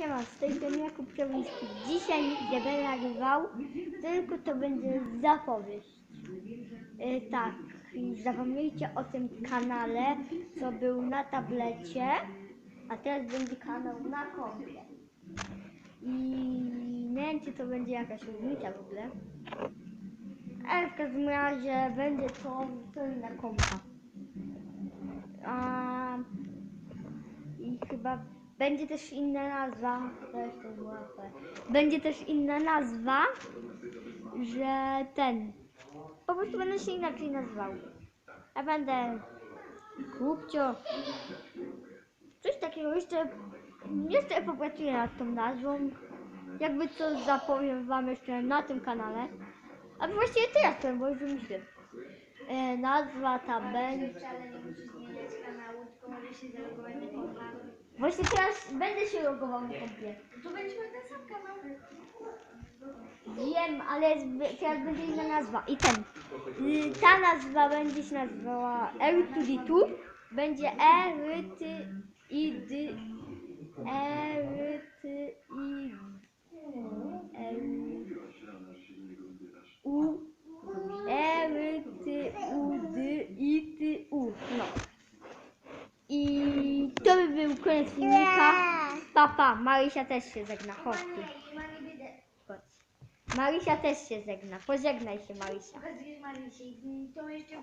Siema, z tej strony Jakub Przewiński. Dzisiaj nie będę nagrywał, tylko to będzie zapowiedź. E, tak, zapomnijcie o tym kanale, co był na tablecie, a teraz będzie kanał na kompie. I nie wiem, czy to będzie jakaś różnica w ogóle. Ale w każdym razie będzie to, to na kompa. A, I chyba będzie też inna nazwa. To to. Będzie też inna nazwa, że ten. Po prostu będę się inaczej nazywał. Ja będę Kupcio. Coś takiego jeszcze. Jeszcze popracuję nad tą nazwą. Jakby co zapowiem wam jeszcze na tym kanale. A właściwie teraz powiem, bo już wymyśliłem. E, nazwa ta będzie. Wcale nie musisz zmieniać kanału, tylko możesz się zalogować na konta. Właśnie teraz będę się logował na kompie. To będziemy ten sam kanał. Wiem, ale teraz będzie inna nazwa. I ten. y, Ta nazwa będzie się nazywała R2D2. Będzie E, R, T, I, D, E, R, T, I, L, U, E, R, T, U, D, I, T, U. No. I był koniec filmika. Papa, Marysia też się żegna. Chodź tu. Chodź. Marysia też się żegna. Pożegnaj się, Marysia. To jeszcze!